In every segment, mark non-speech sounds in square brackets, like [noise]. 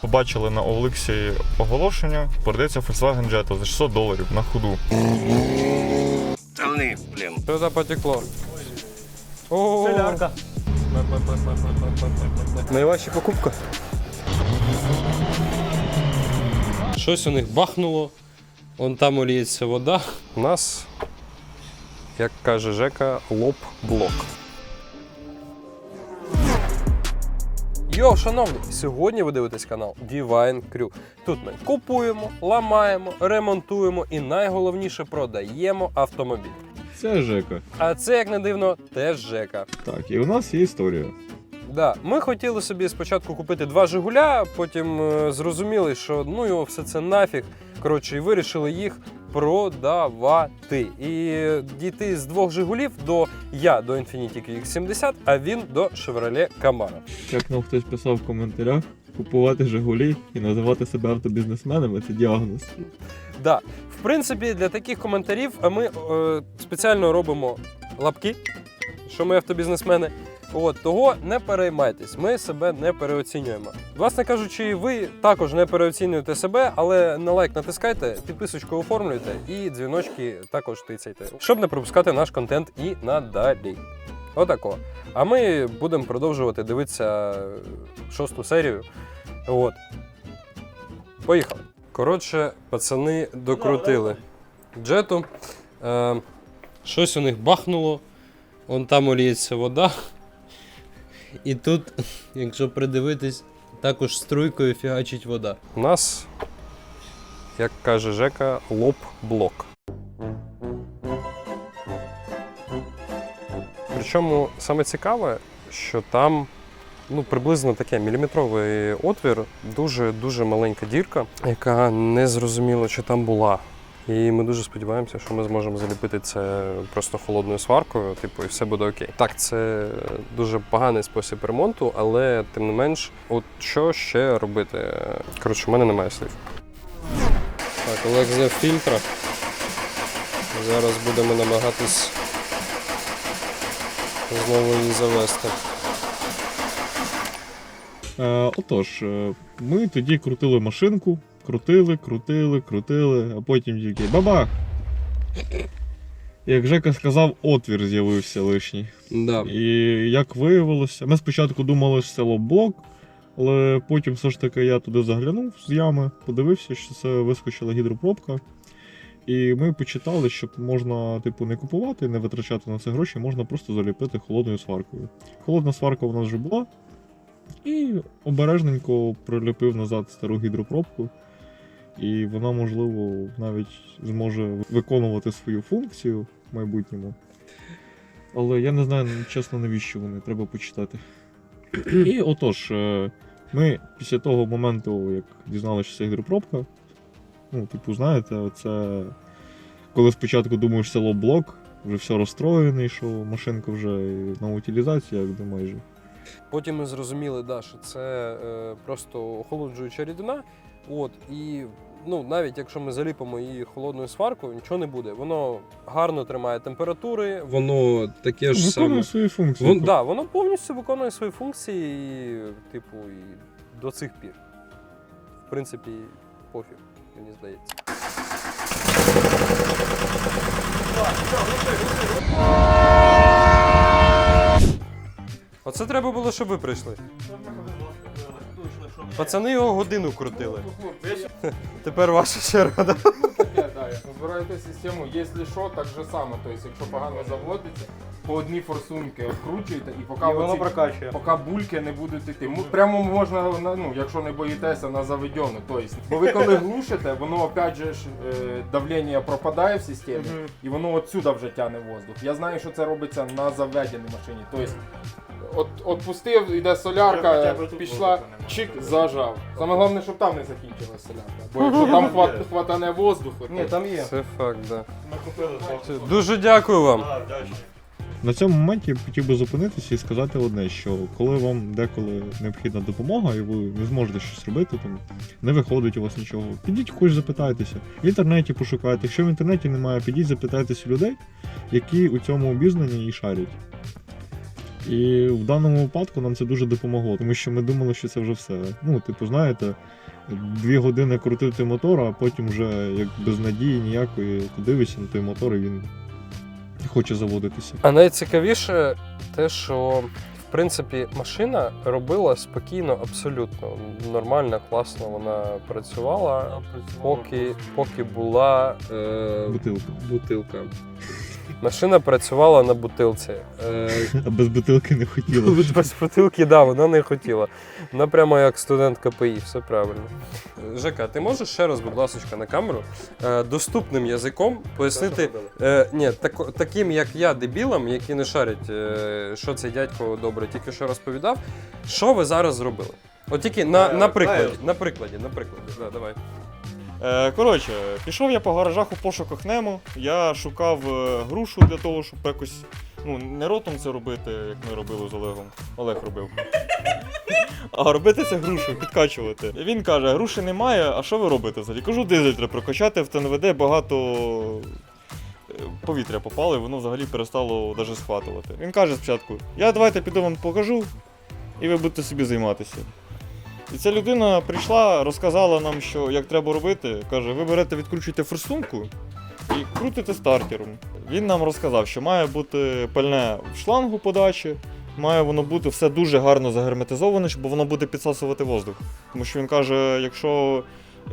Побачили на Олексі оголошення, продається Volkswagen Jetta за 600 доларів на ходу. Стальний, блін. Сюди потекло. Солярка. Найважча покупка. Щось у них бахнуло. Вон там оліється вода. У нас, як каже Жека, лоб-блок. Йо, шановні, сьогодні ви дивитесь канал Divine Crew. Тут ми купуємо, ламаємо, ремонтуємо і найголовніше продаємо автомобіль. Це Жека. А це, як не дивно, теж Жека. Так, і у нас є історія. Да, ми хотіли собі спочатку купити два Жигуля, потім е, зрозуміли, що ну його все це нафіг. Коротше, і вирішили їх продавати. І дійти з двох Жигулів до я до Infiniti QX70, а він до Chevrolet Camaro. Як нам хтось писав в коментарях, купувати Жигулі і називати себе автобізнесменами це діагноз. Да. В принципі, для таких коментарів ми е, спеціально робимо лапки, що ми автобізнесмени. От того не переймайтесь, ми себе не переоцінюємо. Власне кажучи, ви також не переоцінюєте себе, але на лайк натискайте, підписочку оформлюйте і дзвіночки також тицяйте, щоб не пропускати наш контент і надалі. Отако. А ми будемо продовжувати дивитися шосту серію. От. Поїхали. Коротше, пацани докрутили джету. Е, щось у них бахнуло. Вон там оліється вода. І тут, якщо придивитись, також струйкою фігачить вода. У нас, як каже Жека, лоб-блок. Причому саме цікаве, що там ну, приблизно таке міліметровий отвір, дуже-дуже маленька дірка, яка не зрозуміло, чи там була. І ми дуже сподіваємося, що ми зможемо заліпити це просто холодною сваркою, типу, і все буде окей. Так, це дуже поганий спосіб ремонту, але тим не менш, от що ще робити? Коротше, у мене немає слів. Так, Олег зняв фільтра. Зараз будемо намагатись знову її завести. Е, отож, е, ми тоді крутили машинку, крутили, крутили, крутили, а потім тільки бабах! Як Жека сказав, отвір з'явився лишній. Да. І як виявилося, ми спочатку думали, що це лобблок, але потім все ж таки я туди заглянув з ями, подивився, що це вискочила гідропробка. І ми почитали, що можна типу, не купувати, не витрачати на це гроші, можна просто заліпити холодною сваркою. Холодна сварка у нас вже була. І обережненько приліпив назад стару гідропробку. І вона, можливо, навіть зможе виконувати свою функцію в майбутньому. Але я не знаю, чесно, навіщо вони, треба почитати. І отож, е, ми після того моменту, як дізналися, що це гідропробка, ну, типу, знаєте, це коли спочатку думаєш, це лоб-блок, вже все розстроєний, що машинка вже на утилізації, якби майже. Потім ми зрозуміли, да, що це е, просто охолоджуюча рідина. От, і ну, навіть якщо ми заліпимо її холодною сваркою, нічого не буде. Воно гарно тримає температури, воно таке ж саме. Виконує свої функції. Вон, да, воно повністю виконує свої функції, і, типу, і до цих пір. В принципі, пофіг, мені здається. Оце треба було, щоб ви прийшли. Пацани його годину крутили. [laughs] Тепер ваша черга. Да? Як розбираєте систему, якщо що, так же само. Тобто, якщо погано заводиться, по одній форсунки відкручуєте і поки, І воно оці- прокачує. поки бульки не будуть йти. Прямо можна, на- ну, якщо не боїтеся, на заведену. Тобто, бо ви коли глушите, воно опять же ж, е, давлення пропадає в системі, і воно отсюда вже тягне воздух. Я знаю, що це робиться на заведеній машині. Тобто, от, отпустив, йде солярка, пішла, чик, зажав. Саме головне, щоб там не закінчилась солярка. Бо якщо там хват, хватане воздуху, то... Ні, там є. Це факт, да. Ми купили. Дуже дякую вам. На цьому моменті я б хотів би зупинитися і сказати одне, що коли вам деколи необхідна допомога, і ви не зможете щось робити, там не виходить у вас нічого, підіть когось запитайтеся. В інтернеті пошукайте. Якщо в інтернеті немає, підіть запитайтеся людей, які у цьому обізнані і шарять. І в даному випадку нам це дуже допомогло, тому що ми думали, що це вже все. Ну, типу, знаєте, дві години крутити мотор, а потім вже як без надії ніякої, ти дивишся на той мотор і він не хоче заводитися. А найцікавіше те, що в принципі машина робила спокійно, абсолютно нормально, класно вона працювала, поки, поки була е, Бутилка. бутилка. Машина працювала на бутилці. Е, А [laughs] без бутилки не хотіло. [laughs] Без бутилки, да, вона не хотіла. Вона прямо як студент КПІ, все правильно. Жека, ти можеш ще раз, будь ласка, на камеру е, доступним язиком пояснити е, ні, тако- таким, як я, дебілам, які не шарять, е, що цей дядько добре тільки що розповідав, що ви зараз зробили? От тільки на, Е, на прикладі, на прикладі, на прикладі. Да, давай. Е, коротше, пішов я по гаражах у пошуках Немо. Я шукав е, грушу для того, щоб якось. Ну, не ротом це робити, як ми робили з Олегом. Олег робив. А робити це грушу, підкачувати. Він каже: груші немає, а що ви робите взагалі? Кажу, дизель треба прокачати, в ТНВД багато е, повітря попало, і воно взагалі перестало навіть схватувати. Він каже спочатку: я давайте піду вам покажу, і ви будете собі займатися. І ця людина прийшла, розказала нам, що як треба робити. Каже, ви берете, відкручуєте форсунку і крутите стартером. Він нам розказав, що має бути пальне в шлангу подачі, має воно бути все дуже гарно загерметизоване, щоб воно буде підсасувати воздух. Тому що він каже, якщо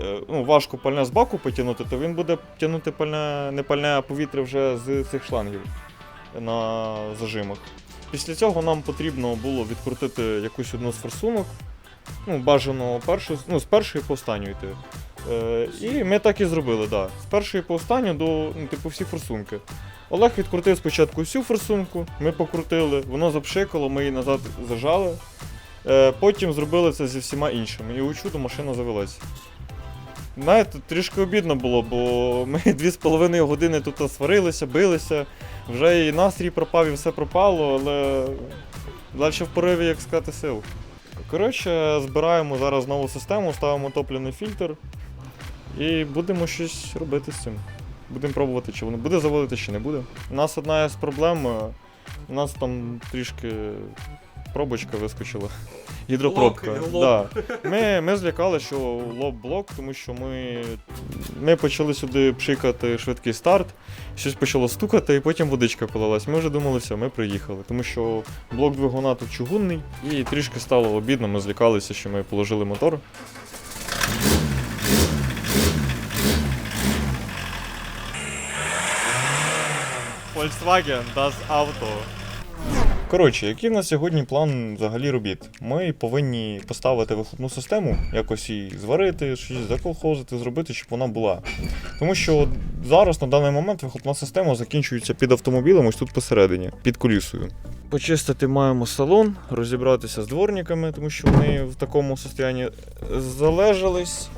е, ну, важко пальне з баку потягнути, то він буде тягнути пальне, не пальне, а повітря вже з цих шлангів на зажимах. Після цього нам потрібно було відкрутити якусь одну з форсунок. Ну, бажано першу, ну, з першої по останню йти. Е, і ми так і зробили, да. З першої по останню до ну, типу, всі форсунки. Олег відкрутив спочатку всю форсунку, ми покрутили, воно запшикало, ми її назад зажали. Е, потім зробили це зі всіма іншими. І у чудо машина завелась. Знаєте, трішки обідно було, бо ми [laughs] дві з половиною години тут сварилися, билися, вже і настрій пропав, і все пропало, але далі в пориві, як сказати, сил. Коротше, збираємо зараз нову систему, ставимо топливний фільтр і будемо щось робити з цим. Будемо пробувати, чи воно буде заводити, чи не буде. У нас одна з проблем, е, у нас там трішки пробочка вискочила. Гідропробка. Блок, лоб. Да. Ми, ми злякали, що лоб блок, тому що ми, ми почали сюди пшикати швидкий старт, щось почало стукати, і потім водичка полилась. Ми вже думали, все, ми приїхали. Тому що блок двигуна тут чугунний, і трішки стало обідно, ми злякалися, що ми положили мотор. Volkswagen das Auto. Коротше, який в нас сьогодні план взагалі робіт? Ми повинні поставити вихлопну систему, якось її зварити, щось заколхозити, зробити, щоб вона була. Тому що зараз на даний момент вихлопна система закінчується під автомобілем, ось тут посередині, під колісою. Почистити маємо салон, розібратися з дворниками, тому що вони в такому стані залежались.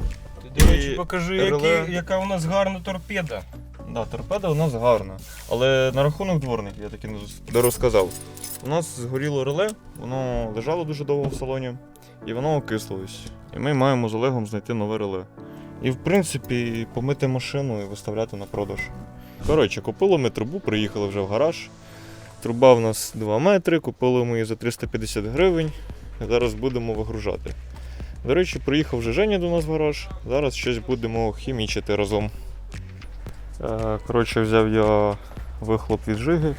Ти, до речі, покажи, реле. які, яка у нас гарна торпеда. Да, торпеда у нас гарна. Але на рахунок дворників я таки не розказав. У нас згоріло реле, воно лежало дуже довго в салоні, і воно окислилось. І ми маємо з Олегом знайти нове реле. І в принципі помити машину і виставляти на продаж. Коротше, купили ми трубу, приїхали вже в гараж. Труба в нас 2 метри, купили ми її за 350 гривень. Зараз будемо вигружати. До речі, приїхав вже Женя до нас в гараж. Зараз щось будемо хімічити разом. Е, Коротше, взяв я вихлоп від жиги.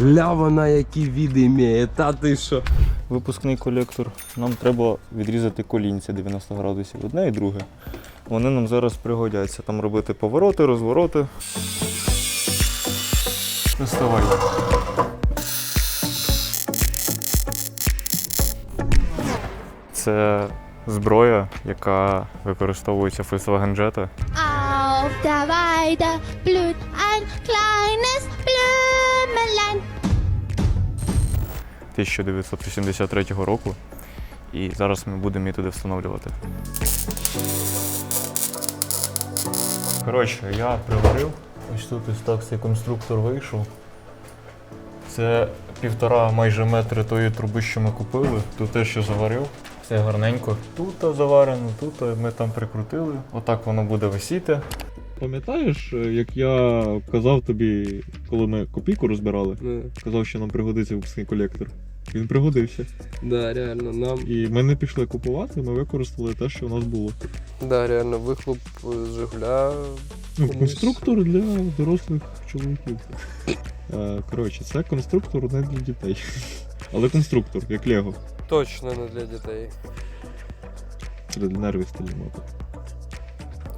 Ля вона які віди має, та ти що? Випускний колектор. Нам треба відрізати колінця 90 градусів. Одне і друге. Вони нам зараз пригодяться. Там робити повороти, розвороти. Доставай. Це зброя, яка використовується в Volkswagen Jetta. Auf der Weide blüht ein kleines Blümelein. 1983 року. І зараз ми будемо її туди встановлювати. Коротше, я приварив. Ось тут ось так цей конструктор вийшов. Це півтора майже метри тої труби, що ми купили. Тут те, що заварив. Все гарненько. Тут заварено, тут ми там прикрутили. Отак воно буде висіти. Пам'ятаєш, е, як я казав тобі, коли ми копійку розбирали, Ну, казав, що нам пригодиться випускний колектор. Він пригодився. да, реально, нам. І ми не пішли купувати, ми використали те, що у нас було. Да, реально, вихлоп з Жигуля. Ну, Комусь. конструктор для дорослих чоловіків. Е, Коротше, це конструктор не для дітей. Але конструктор, як Лего. Точно не для дітей. Це для нервів стильнувати.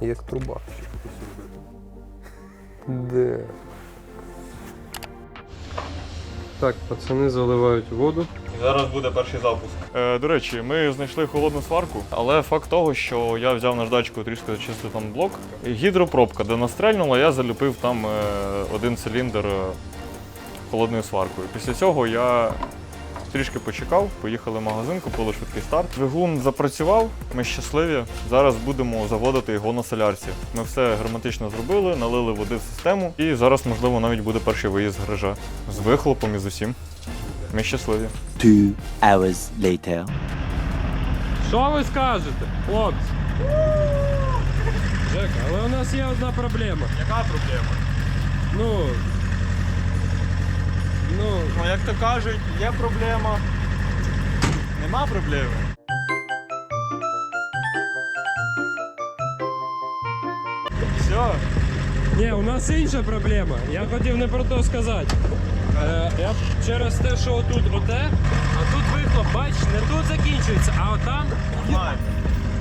Як труба. Де? Так, пацани заливають воду. Зараз буде перший запуск. Е, до речі, ми знайшли холодну сварку, але факт того, що я взяв наждачку трішки зачистив там блок. Гідропробка, де настрельнула, я заліпив там е, один циліндр е, холодною сваркою. Після цього я трішки почекав, поїхали в магазин, купили швидкий старт. Двигун запрацював, ми щасливі. Зараз будемо заводити його на солярці. Ми все герметично зробили, налили води в систему, і зараз, можливо, навіть буде перший виїзд з гаража з вихлопом і з усім. Ми щасливі. Two hours later. Що ви скажете, хлопці? Жека, але у нас є одна проблема. Яка проблема? Ну. Ну, Ну, як то кажуть, є проблема. Нема проблеми. Все. Ні, у нас інша проблема. Я хотів не про то сказати. Е, я через те, що отут оте, а тут вихлоп, бач, не тут закінчується, а отам.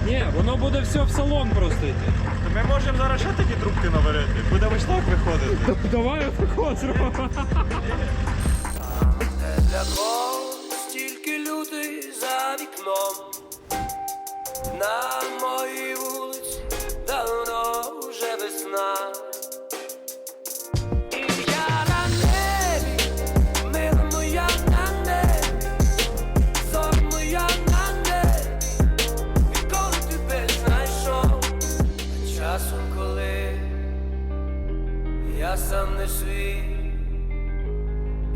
Ні, воно буде все в салон просто йти. Ми можемо зараз ще такі трубки наварити. Буде вишлак виходити. Давай отако зробимо. Для кого стільки людей за вікном на моїй вулиці давно вже весна. Я сам не свій.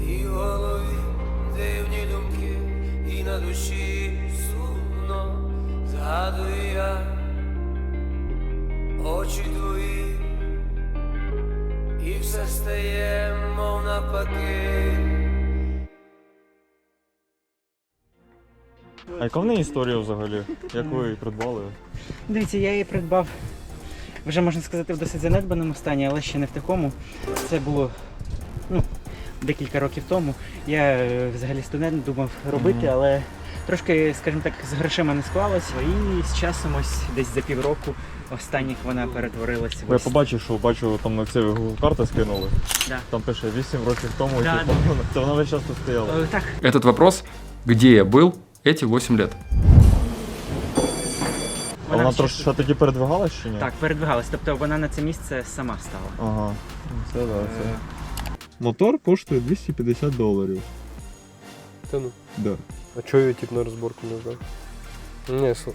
І в голові дивні думки, і на душі сумно згадую я очі твої, і все стає, мов навпаки. А яка в неї історія взагалі? Як ви її придбали? Дивіться, я її придбав вже можна сказати в досить занедбаному стані, але ще не в такому. Це було ну, декілька років тому. Я е, взагалі студент думав робити, Мгм. але трошки, скажімо так, з грошима не склалось. І з часом ось десь за півроку останніх вона перетворилася. Я ось- побачив, що бачу, там на Ксеві Google карти скинули. Да. Там пише 8 років тому, Да, типу, це вона [laughs] весь час тут стояла. Е, Так, Этот вопрос, где я был эти 8 лет? А вона ще- трошки ще тоді передвигалась чи ні? Так, передвигалась. Тобто вона на це місце сама стала. Ага. Це да, це. Мотор коштує 250 доларів. Та ну. Да. А чого я тип на розборку не взяв? Ні, слу-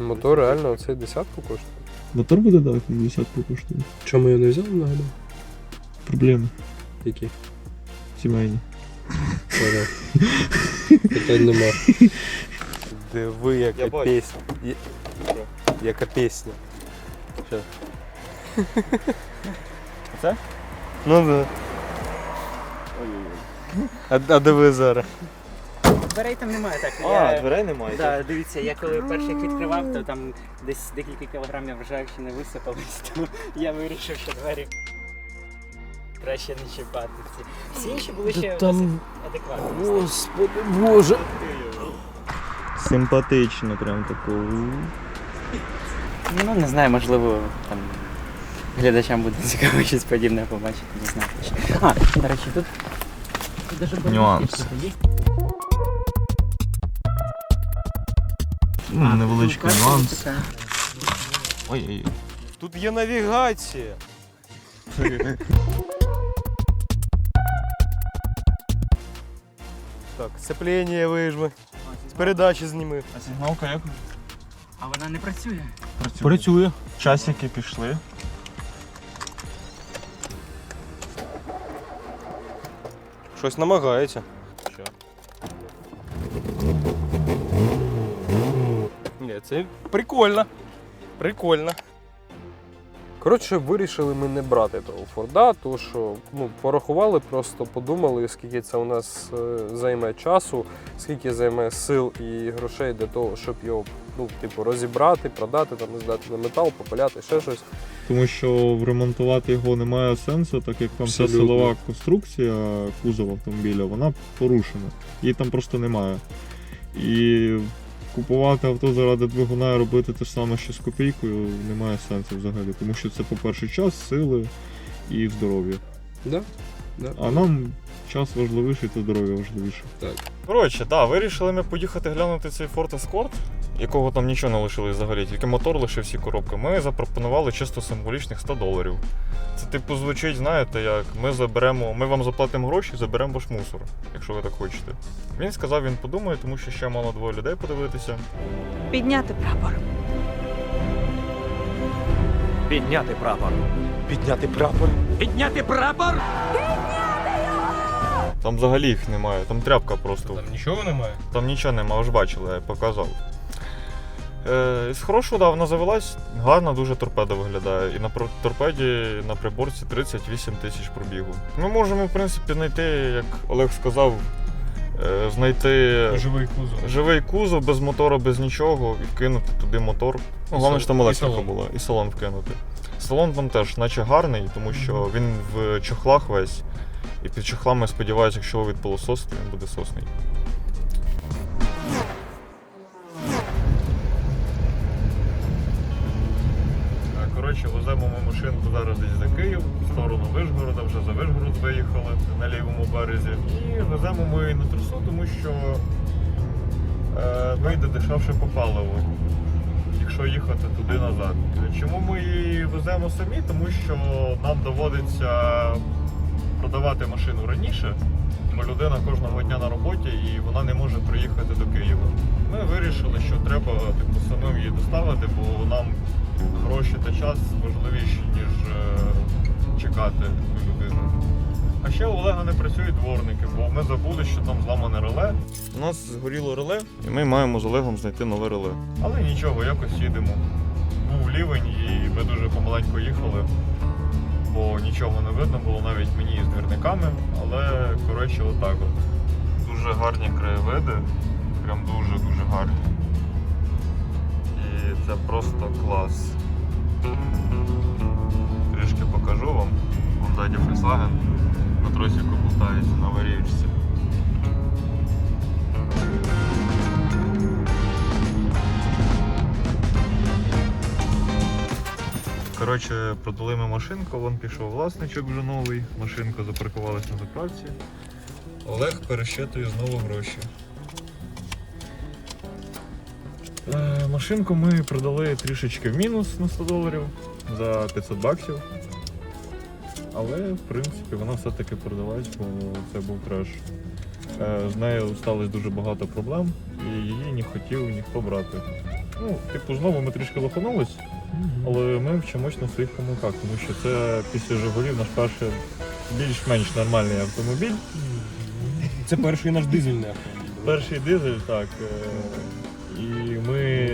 мотор реально оцей десятку коштує. Мотор буде дати 50 коштує. Чому я не взяв нагадав? Проблеми Які? сімейні. Питань нема. Диви, яка Я бачу. пісня. Я- Яка пісня. Що? Це? Ну да. А, а диви зараз. Дверей там немає так. А, я... дверей немає. Да, дивіться, я коли перший їх відкривав, то там десь декілька кілограмів ржавчини висипались, [laughs] то я вирішив, що двері краще не чіпати. Всі, Всі інші були ще досить адекватні. Господи Боже. Симпатично, прям такого. Ну, не знаю, можливо, там глядачам буде цікаво щось подібне побачити, не знаю. А, до речі, тут, Нюанс. є. Ну, невеличкий нюанс. така. Ой-ой. Тут є навігація. [laughs] Так, сцеплення вижми. З передачі зніми. А сигналка як? А вона не працює. Працює. Часики пішли. Щось намагається. Що? Ні, це прикольно. Прикольно. Коротше, вирішили ми не брати того Форда, тому що ну, порахували, просто подумали, скільки це у нас е, займе часу, скільки займе сил і грошей для того, щоб його ну, типу, розібрати, продати, там, здати на метал, попиляти, ще щось. Тому що ремонтувати його немає сенсу, так як там вся Абсолютно. силова конструкція кузова автомобіля, вона порушена. Її там просто немає. І купувати авто заради двигуна і робити те ж саме, що з копійкою, немає сенсу взагалі. Тому що це, по-перше, час, сили і здоров'я. Да? Да. А нам час важливіший та здоров'я важливіше. Коротше, да, вирішили ми поїхати глянути цей Ford Escort, якого там нічого не лишилось взагалі, тільки мотор лишився і коробка. Ми запропонували чисто символічних 100 доларів. Це типу звучить, знаєте, як ми заберемо, ми вам заплатимо гроші, заберемо ваш мусор, якщо ви так хочете. Він сказав, він подумає, тому що ще мало двоє людей подивитися. Підняти прапор. Підняти прапор. Підняти прапор. Підняти прапор! Там взагалі їх немає, там тряпка просто. Там нічого немає. Там нічого нема, ви ж бачили, я показав. Е, з хорошого, да, вона завелась, гарно дуже торпеда виглядає. І на торпеді на приборці 38 тисяч пробігу. Ми можемо, в принципі, знайти, як Олег сказав, е, знайти Живий кузов. живий кузов без мотора, без нічого, і вкинути туди мотор. Ну, головне, що там електрика була, і салон вкинути. Салон там теж, наче гарний, тому що він в чохлах весь. І під чохлами, сподіваюся, якщо ви відпилососите, він буде сосний. Коротше, веземо ми машинку зараз десь за Київ, в сторону Вишгорода, вже за Вишгород виїхали на лівому березі. І веземо ми на трасу, тому що е, вийде дешевше по паливу, якщо їхати туди назад. Чому ми її веземо самі? Тому що нам доводиться продавати машину раніше, бо людина кожного дня на роботі і вона не може приїхати до Києва. Ми вирішили, що треба типу, самим її доставити, бо нам гроші та час важливіші, ніж е, чекати людину. А ще у Олега не працюють дворники, бо ми забули, що там зламане реле. У нас згоріло реле, і ми маємо з Олегом знайти нове реле. Але нічого, якось їдемо. Був лівень, і ми дуже помаленько їхали, бо нічого не видно було навіть мені з двірниками. Але коротше, отак от. Дуже гарні краєвиди, прям дуже-дуже гарні. І це просто клас. Трішки покажу вам. Вон ззаді Volkswagen на тросіку болтається на варіючці. Коротше, продали ми машинку, вон пішов власничок вже новий, машинка запаркувалась на заправці. Олег перещитує знову гроші. Е, Машинку ми продали трішечки в мінус на 100 доларів за 500 баксів. Але, в принципі, вона все-таки продалась, бо це був треш. Е, З нею сталося дуже багато проблем, і її не хотів ніхто брати. Ну, типу, знову ми трішки лоханулись, але ми вчимось на своїх помилках, тому що це після Жигулів наш перший більш-менш нормальний автомобіль. Це перший наш дизельний автомобіль. Перший дизель, так. е, І ми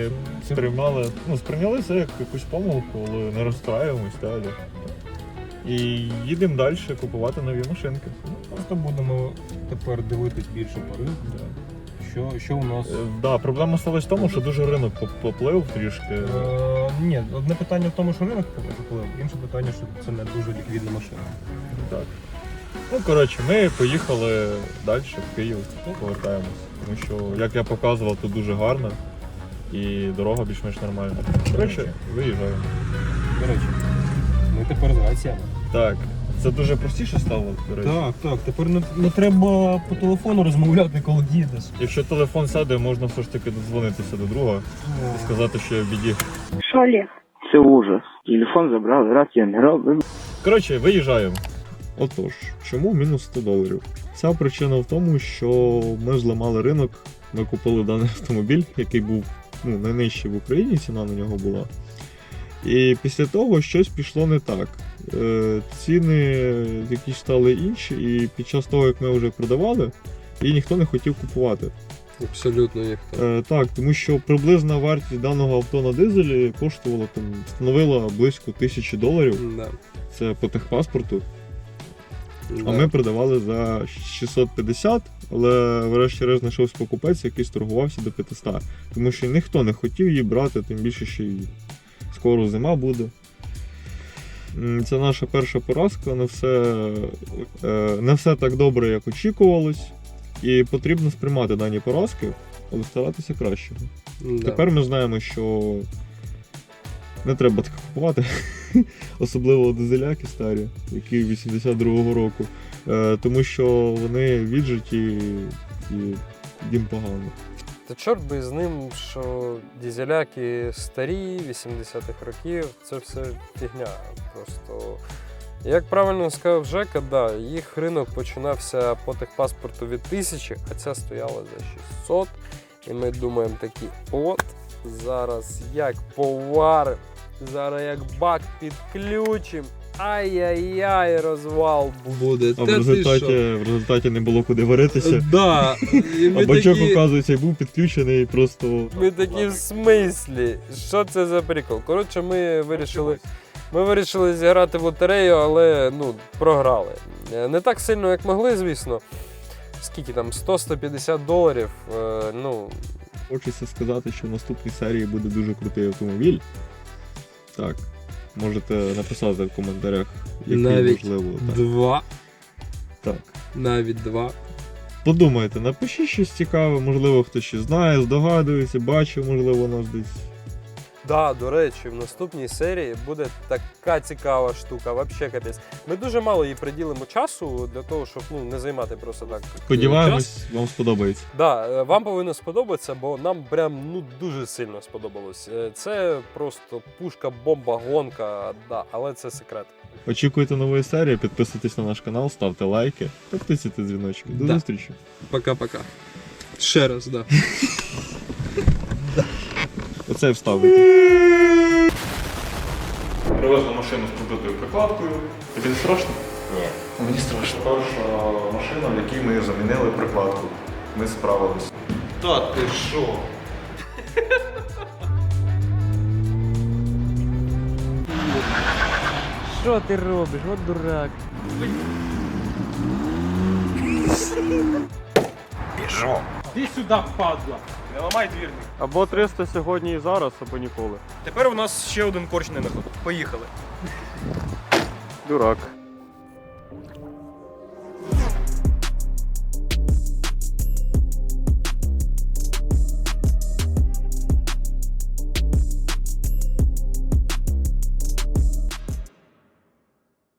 сприймали, ну, сприйняли це як якусь помилку, але не розстраюємось далі. І їдемо далі купувати нові машинки. Просто будемо тепер дивитись більше по ринку. Що, що у нас. Е, Да, проблема сталася в тому, що дуже ринок поплив трішки. Е, ні, одне питання в тому, що ринок поплив, інше питання, що це не дуже ліквідна машина. Так. Ну, коротше, ми поїхали далі в Київ, повертаємось. Тому що, як я показував, тут дуже гарно і дорога більш-менш нормальна. Коротше, виїжджаємо. До речі, ми тепер з раціями. Так, це дуже простіше стало, до речі. Так, так, тепер не, не треба по телефону розмовляти, коли їдеш. Якщо телефон сяде, можна все ж таки додзвонитися до друга і сказати, що я в біді. Що, Олег? Це ужас. Телефон забрав, рація не робить. Коротше, виїжджаємо. Отож, чому мінус 100 доларів? Ця причина в тому, що ми зламали ринок, ми купили даний автомобіль, який був ну, найнижчий в Україні, ціна на нього була. І після того щось пішло не так. Е, ціни якісь стали інші, і під час того, як ми вже продавали, її ніхто не хотів купувати. Абсолютно ніхто. Е, так, тому що приблизна вартість даного авто на дизелі коштувала там, становила близько тисячі доларів. Да. Це по техпаспорту. А ми продавали за 650, але врешті-решт знайшовся покупець, який торгувався до 500. Тому що ніхто не хотів її брати, тим більше, що і скоро зима буде. Це наша перша поразка, не все, е, не все так добре, як очікувалось. І потрібно сприймати дані поразки, але старатися кращого. Да. Тепер ми знаємо, що не треба таке купувати, [laughs] особливо дизеляки старі, які 82-го року. Е, тому що вони віджиті і їм погано. Та чорт би з ним, що дізеляки старі, 80-х років, це все фігня. Просто. Як правильно сказав Жека, да, їх ринок починався по техпаспорту від 1000, а ця стояла за 600. І ми думаємо такі, от, зараз як поварим, зараз як бак підключим. Ай-яй-яй, розвал буде. А в результаті, в результаті не було куди варитися. Да. І ми А бачок, такі- оказується, був підключений просто. Ми такі в смислі. Що це за прикол? Коротше, ми вирішили. Ми вирішили зіграти в лотерею, але ну, програли. Е, Не так сильно, як могли, звісно. Скільки там? 100-150 доларів. Е, ну, Хочеться сказати, що в наступній серії буде дуже крутий автомобіль. Так. Можете написати в коментарях, який Навіть можливо. Так. два. так. Навіть два. Подумайте, напишіть щось цікаве, можливо, хтось ще знає, здогадується, бачив, можливо, нас десь. Да, до речі, в наступній серії буде така цікава штука, вообще капець. Ми дуже мало їй приділимо часу для того, щоб ну, не займати просто так. е, час. Сподіваємось, вам сподобається. Да, е, вам повинно сподобатися, бо нам прям ну дуже сильно сподобалось. Е, Це просто пушка, бомба, гонка, да, але це секрет. Очікуйте нової серії, підписуйтесь на наш канал, ставте лайки та тисяйте дзвіночки. До Да. зустрічі. Пока-пока. Ще раз, да. [laughs] Оце вставити. Привезли машину з побитою прикладкою. Тобі не страшно? Ні. Мені страшно. Перша машина, в якій ми замінили прикладку. Ми справилися. Та ти що? Що ти робиш? От дурак. Іди сюди, падла. Не ламай двірник. Або 300 сьогодні і зараз, або ніколи. Тепер у нас ще один корч не на ходу. Поїхали. Дурак.